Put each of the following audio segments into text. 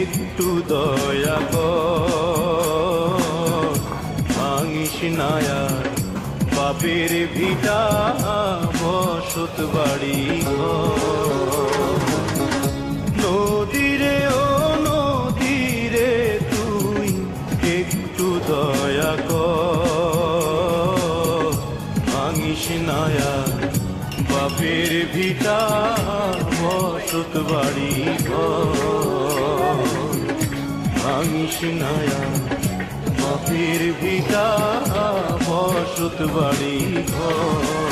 একটু দয়া ভাঙিস নায়ার বাপের ভিটা বসত বাড়ি ঘর। ভাঙিস নায়া বাপের ভিটা বসত বাড়ি। ভাঙিস নায়া বাপের ভিটা বসত বাড়ি ঘর।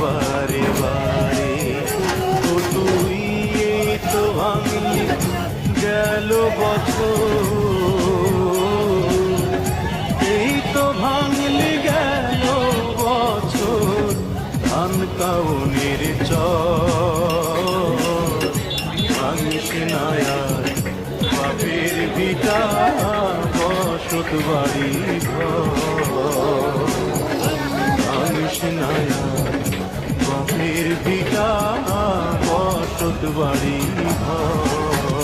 বারে বারে, ও তুই এই তো ভাঙলি, গেল বছর। এই তো ভাঙলি, গেল বছর, ধান কাউনের চর। ভাঙিস নায়ার বাপের ভিটা বসত বাড়ি ঘর। ভাঙিস নায়ার ভিটা বসত বাড়ি ঘর।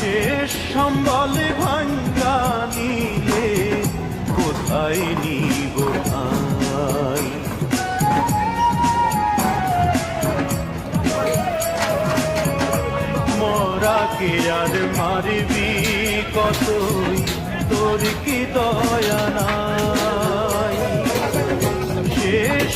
শেষ সম্বলে ভাঙ্গা নিলে কোথায় নিব ভাই? মরাকে আর মারবি কতই? তোর কি দয়া নাই? শেষ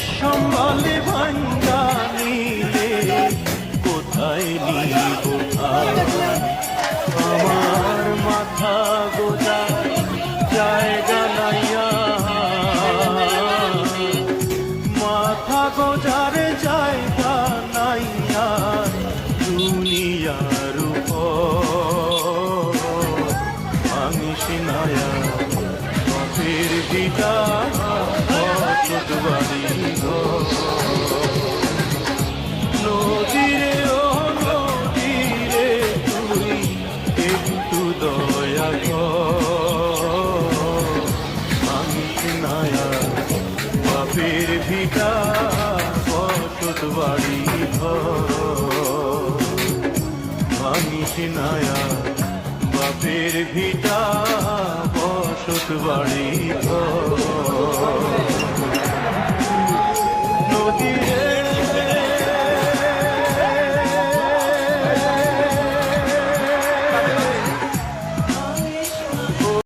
বসত বাড়ি ঘর। নদীরে, ও নদীরে তুই একটু দয়া আমিষ নায়া বাপের ভিটা ঘর ভাঙিস নায়া বাপের ভিটা বাসক বাড়ি নদীরে